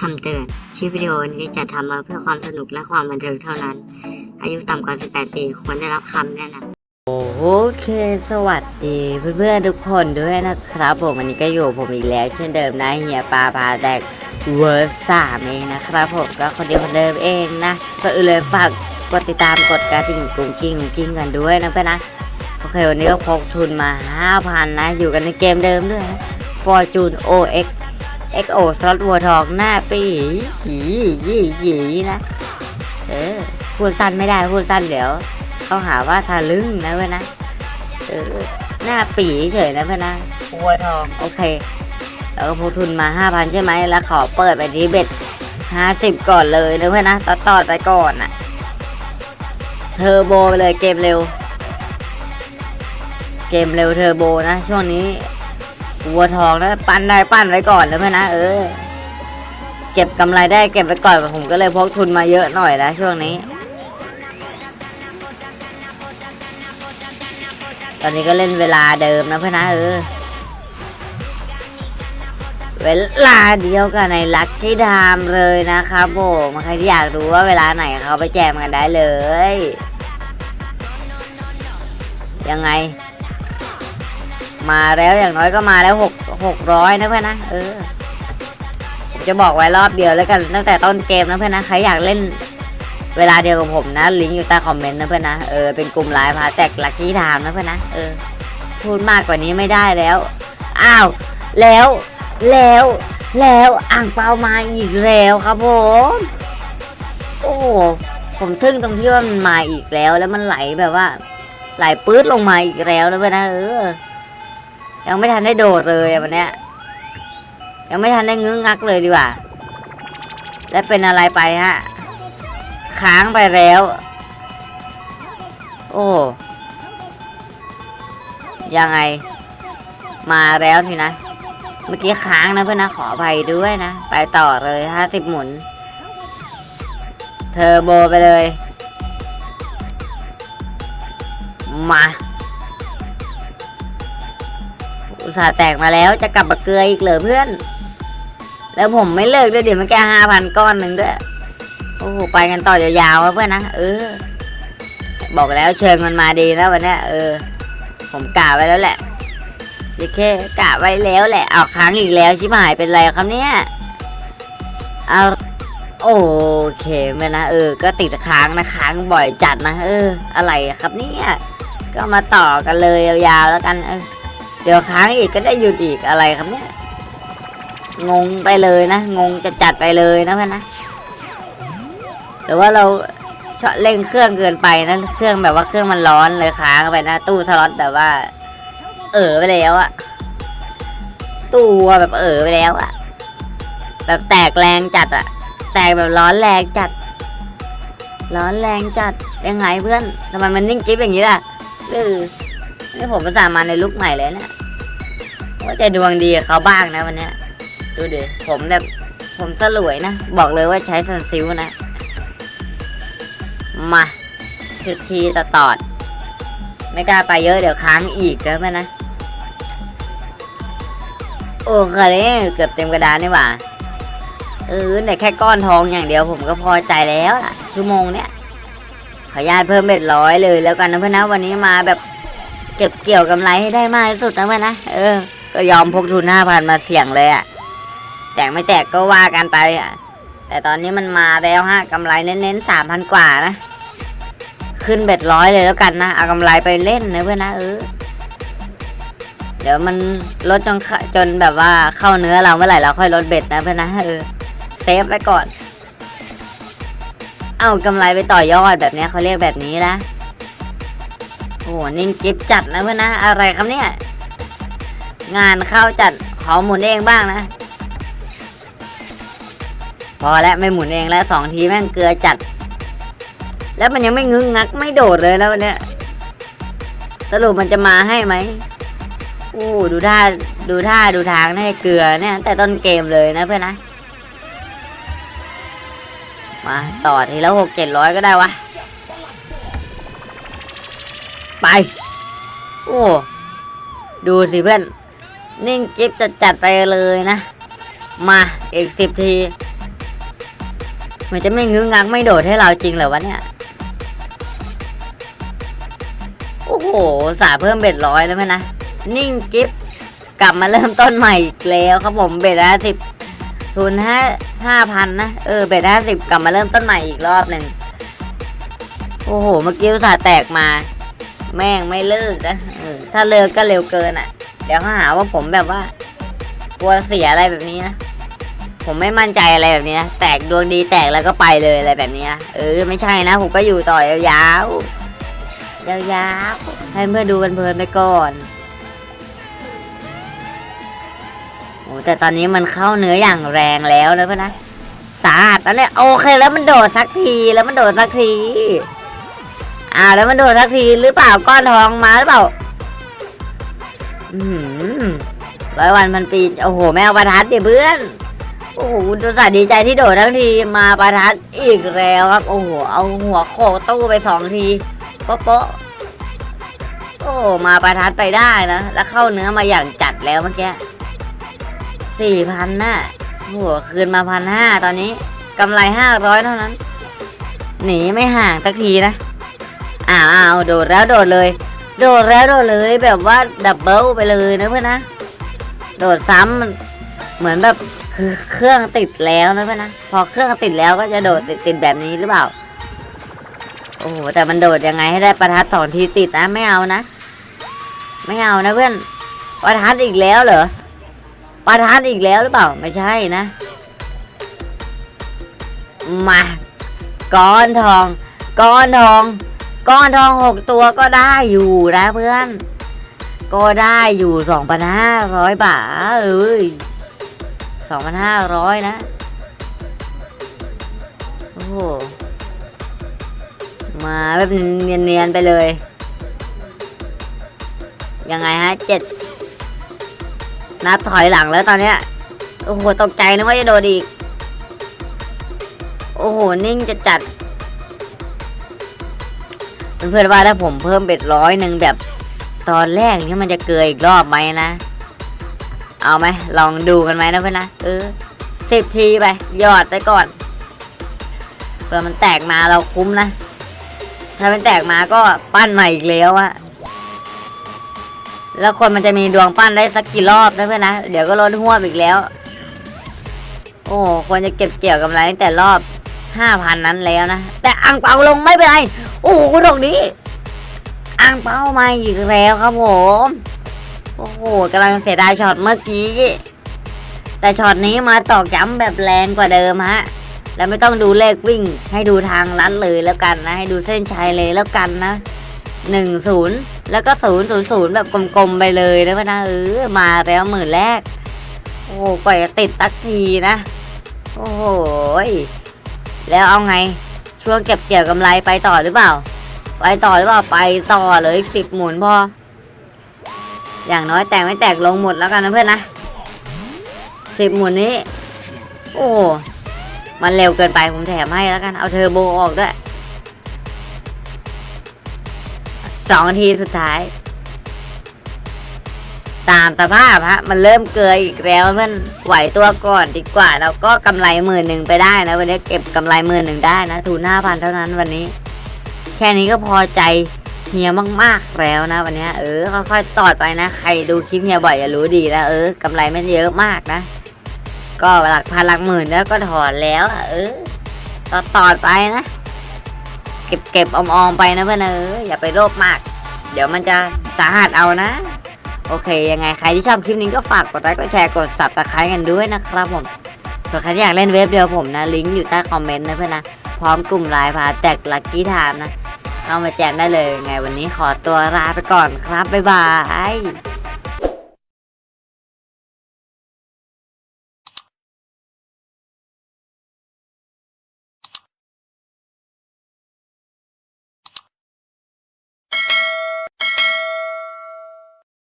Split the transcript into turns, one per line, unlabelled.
คำเตือน คลิปวิดีโอนี้จะทำมาเพื่อความสนุกและความบันเทิงเท่านั้น อายุต่ำกว่า 18 ปี ควรได้รับคำแนะนำ
โอเคสวัสดีเพื่อนๆทุกคนด้วยนะครับ ผมวันนี้ก็อยู่ผมอีกแล้ว เช่นเดิมนะเฮียปลาพาแดกเวอร์สามเองนะครับผมก็คนเดียวคนเดิมเองนะก็อื่นเลยฝากกดติดตามกดกระดิ่งกุ้งกิ้งกิ้งกันด้วยนะเพื่อนนะโอเควันนี้ก็พกทุนมา 5,000 นะ อยู่กันในเกมเดิมด้วย นะ Fortune OX XO สล็อตวัวทองหน้าปีหยีหยีหยีนะ เออพูดสั้นไม่ได้พูดสั้นเดี๋ยวเขาหาว่าทะลึ่งนะเว้ยนะ เออ หน้าปีเฉยนะเพื่อนนะวัวทองโอเคแล้วก็พกทุนมาห้าพันใช่ไหม แล้วขอเปิดไปที่เบ็ดห้าสิบก่อนเลยนะเพื่อนนะต่อต่อไปก่อนอะเทอร์โบไปเลยเกมเร็ว เกมเร็วเทอร์โบนะ ช่วงนี้ วัวทองนะปั้นได้ปั้นไว้ก่อนนะเพื่อนนะเออ เก็บกำไรได้เก็บไว้ก่อนผมก็เลยพกทุนมาเยอะหน่อยแล้วช่วงนี้ ตอนนี้ก็เล่นเวลาเดิมนะเพื่อนนะเออ เวลาเดียวกันในลัคกี้ไทม์เลยนะครับผมใครที่อยากรู้ว่าเวลาไหนเขาไปแจมกันได้เลย ยังไง มาแล้วอย่างน้อยก็มาแล้วหกหกร้อยนะเพื่อนนะเออผมจะบอกไว้รอบเดียวแล้วกันตั้งแต่ต้นเกมนะเพื่อนนะใครอยากเล่นเวลาเดียวกับผมนะลิงก์อยู่ใต้คอมเมนต์นะเพื่อนนะเออเป็นกลุ่มไลน์พาแตกลักกี้ไทม์นะเพื่อนนะเออพูดมากกว่านี้ไม่ได้แล้วอ้าวแล้วแล้วแล้วอ่างเปามาอีกแล้วครับผมโอ้ผมทึ่งตรงที่ว่ามันมาอีกแล้วแล้วมันไหลแบบว่า ไหลปื๊ดลงมาอีกแล้วนะเพื่อนนะเออ ยังไม่ทันได้โดดเลยวันเนี้ยยังไม่ทันได้งึ้งงักเลยดีกว่า แล้วเป็นอะไรไปฮะ ค้างไปแล้ว โอ้ยังไง มาแล้วสินะ เมื่อกี้ค้างนะเพื่อนนะขออภัยด้วยนะ ไปต่อเลยห้าสิบหมุน เทอร์โบไปเลย มา อุตส่าห์แตกมาแล้วจะกลับมาเกลืออีกเหรอเพื่อน แล้วผมไม่เลิกด้วยเดี๋ยวมันแค่ห้าพันก้อนหนึ่งด้วย โอ้โหไปกันต่อยาวๆนะเพื่อนนะเออ บอกแล้วเชิงมันมาดีนะวันนี้เออ ผมกะไว้แล้วแหละเดี๋ยวแค่กะไว้แล้วแหละเอาค้างอีกแล้วชิบหายเป็นไรครับเนี่ยเอาโอเคไหมนะเออ ก็ติดค้างนะค้างบ่อยจัดนะเออ อะไรครับเนี่ยก็มาต่อกันเลยยาวๆแล้วกันเออ เดี๋ยวค้างอีกก็ได้หยุดอีกอะไรครับเนี่ย งงไปเลยนะ งงจะจัดไปเลยนะเพื่อนนะหรือว่าเราชอบเร่งเครื่องเกินไปนะเครื่องแบบว่าเครื่องมันร้อนเลยค้างไปนะ ตู้สล็อตแบบว่า เออไปแล้วอะตู้แบบเออไปแล้วอะแบบแตกแรงจัดอะแตกแบบร้อนแรงจัด ร้อนแรงจัดยังไงเพื่อนทำไมมันนิ่งกิ๊บอย่างนี้ล่ะเออ นี่ผมประสานมาในลุกใหม่เลยนะว่าจะดวงดีกับเขาบ้างนะวันนี้ดูดิผมแบบผมสลวยนะ บอกเลยว่าใช้ซันซิลนะ มาสิบทีต่อตอด ไม่กล้าไปเยอะเดี๋ยวค้างอีกแล้วแม่นะ โอ้เคยเกือบเต็มกระดานนี่หว่าเออเนี่ยแค่ก้อนทองอย่างเดียวผมก็พอใจแล้วล่ะ ชั่วโมงเนี้ยขอญาตเพิ่มเบ็ดร้อยเลยแล้วกันนะเพื่อนนะวันนี้มาแบบ เก็บเกี่ยวกำไรให้ได้มากที่สุดนะเพื่อนนะเออ ก็ยอมพกทุนห้าพันมาเสี่ยงเลยอะแตกไม่แตกก็ว่ากันไปอะแต่ตอนนี้มันมาแล้วฮะกำไรเน้นๆสามพันกว่านะ ขึ้นเบ็ดร้อยเลยแล้วกันนะเอากำไรไปเล่นนะเพื่อนนะเออเดี๋ยวมันลดจนจนแบบว่าเข้าเนื้อเราเมื่อไหร่เราค่อยลดเบ็ดนะเพื่อนนะเออเซฟไว้ก่อน เอากำไรไปต่อยอดแบบเนี้ยเขาเรียกแบบนี้นะ โอ้โหนิ่งกิฟจัดนะเพื่อนนะอะไรครับเนี่ย งานเข้าจัดขอหมุนเองบ้างนะ พอแล้วไม่หมุนเองแล้วสองทีแม่งเกลือจัด แล้วมันยังไม่งึ้งงักไม่โดดเลยแล้ววันเนี้ยสรุปมันจะมาให้ไหมโอ้ดูท่าดูท่าดูทางนี่เกลือเนี่ยแต่ต้นเกมเลยนะเพื่อนนะ มาต่อทีละหกเจ็ดร้อยก็ได้วะ ไป โอ้ ดูสิเพื่อน นิ่งกิฟจะจัดไปเลยนะ มาอีกสิบทีมันจะไม่งึ้งงักไม่โดดให้เราจริงเหรอวะเนี่ย โอ้โห สาเพิ่มเบ็ดร้อยแล้วไหมนะ นิ่งกิฟกลับมาเริ่มต้นใหม่อีกแล้วครับผมเบ็ดห้าสิบทุนห้าห้าพันนะ เออเบ็ดห้าสิบกลับมาเริ่มต้นใหม่อีกรอบหนึ่งโอ้โห เมื่อกี้สาแตกมา แม่งไม่เลิกนะเออถ้าเลิกก็เร็วเกินอะ เดี๋ยวเขาหาว่าผมแบบว่า กลัวเสียอะไรแบบนี้นะ ผมไม่มั่นใจอะไรแบบนี้นะ แตกดวงดีแตกแล้วก็ไปเลยอะไรแบบนี้นะ เออ ไม่ใช่นะ ผมก็อยู่ต่อยาวๆ ยาวๆ ให้เพื่อดูกันเพลินไปก่อนโอ้แต่ตอนนี้มันเข้าเนื้ออย่างแรงแล้วนะเพื่อนนะสาดแล้วเนี่ยโอเคแล้วมันโดดสักทีแล้วมันโดดสักที อ่าแล้วมันโดดสักทีหรือเปล่าก้อนทองมาหรือเปล่าอืมร้อยวันพันปีโอ้โหไม่ประทัดดิเพื่อนโอ้โหดูสาดีใจที่โดดทั้งทีมาประทัดอีกแล้วครับ โอ้โหเอาหัวโขกตู้ไปสองทีโป๊ะโป๊ะโอ้มาประทัดไปได้นะแล้วเข้าเนื้อมาอย่างจัดแล้วเมื่อกี้สี่พันน่ะหัวคืนมาพันห้าตอนนี้กำไรห้าร้อยเท่านั้น หนีไม่ห่างสักทีนะ อ้าวโดดแล้วโดดเลย โดดแล้วโดดเลยแบบว่าดับเบิลไปเลยนะเพื่อนนะ โดดซ้ำเหมือนแบบคือเครื่องติดแล้วนะเพื่อนนะพอเครื่องติดแล้วก็จะโดดติดติดแบบนี้หรือเปล่า โอ้โหแต่มันโดดยังไงให้ได้ประทัดสองทีติดนะไม่เอานะ ไม่เอานะเพื่อนประทัดอีกแล้วเหรอประทัดอีกแล้วหรือเปล่าไม่ใช่นะ มาก้อนทอง ก้อนทอง ก้อนทองหกตัวก็ได้อยู่นะเพื่อน ก็ได้อยู่สองพันห้าร้อยบาทเอ้ยสองพันห้าร้อยนะ โอ้โห มาแบบเนียนๆไปเลย ยังไงฮะเจ็ดนับถอยหลังแล้วตอนเนี้ย โอ้โห ตกใจนึกว่าจะโดนอีก โอ้โห นิ่งจะจัด เพื่อนๆว่าถ้าผมเพิ่มเบ็ดร้อยหนึ่งแบบ ตอนแรกนี่มันจะเกยอีกรอบไหมนะ เอาไหมลองดูกันไหมนะเพื่อนนะเออสิบทีไปหยอดไปก่อนเผื่อมันแตกมาเราคุ้มนะ ถ้ามันแตกมาก็ปั้นใหม่อีกแล้วอะแล้วคนมันจะมีดวงปั้นได้สักกี่รอบนะเพื่อนนะ เดี๋ยวก็ลดหัวอีกแล้ว โอ้ควรจะเก็บเกี่ยวกำไรตั้งแต่รอบห้าพันนั้นแล้วนะ แต่อ่างเปาลงไม่เป็นไร โอ้โหคุณดอกนี้อ่างเป้ามาอีกแล้วครับผม โอ้โหกำลังเสียดายช็อตเมื่อกี้ แต่ช็อตนี้มาตอกย้ำแบบแรงกว่าเดิมฮะ แล้วไม่ต้องดูเลขวิ่ง ให้ดูทางลัดเลยแล้วกันนะ ให้ดูเส้นชัยเลยแล้วกันนะหนึ่งศูนย์แล้วก็ศูนย์ศูนย์ศูนย์แบบกลมๆไปเลยนะพนะเออมาแล้วหมื่นแรก โอ้โหกว่าจะติดตักทีนะ โอ้โหแล้วเอาไง ช่วงเก็บเกี่ยวกำไรไปต่อหรือเปล่า ไปต่อหรือเปล่าไปต่อเลยอีกสิบหมุนพอ อย่างน้อยแตกไม่แตกลงหมดแล้วกันนะเพื่อนนะสิบหมุนนี้ โอ้มันเร็วเกินไปผมแถมให้แล้วกัน เอาเทอร์โบออกด้วยสองนาทีสุดท้าย ตามสภาพฮะมันเริ่มเกยอีกแล้วเพื่อนไหวตัวก่อนดีกว่า แล้วก็กำไรหมื่นหนึ่งไปได้นะวันนี้เก็บกำไรหมื่นหนึ่งได้นะทุนห้าพันเท่านั้นวันนี้ แค่นี้ก็พอใจเฮียมากๆแล้วนะ วันนี้เออค่อยๆตอดไปนะ ใครดูคลิปเฮียบ่อยจะรู้ดีนะเออกำไรไม่เยอะมากนะ ก็หลักพันหลักหมื่นแล้วก็ถอนแล้วเออตอดตอดไปนะ เก็บเก็บออมๆไปนะเพื่อนเอออย่าไปโลภมาก เดี๋ยวมันจะสาหัสเอานะ โอเค ยังไงใครที่ชอบคลิปนี้ก็ฝากกดไลค์กดแชร์กด subscribe กันด้วยนะครับผมส่วนใครที่อยากเล่นเว็บเดียวผมนะ ลิงก์อยู่ใต้คอมเมนต์นะเพื่อนนะ พร้อมกลุ่มไลน์พาแจกลัคกี้ไทม์นะ เข้ามาแจมได้เลย ไงวันนี้ขอตัวลาไปก่อนครับ บ๊ายบาย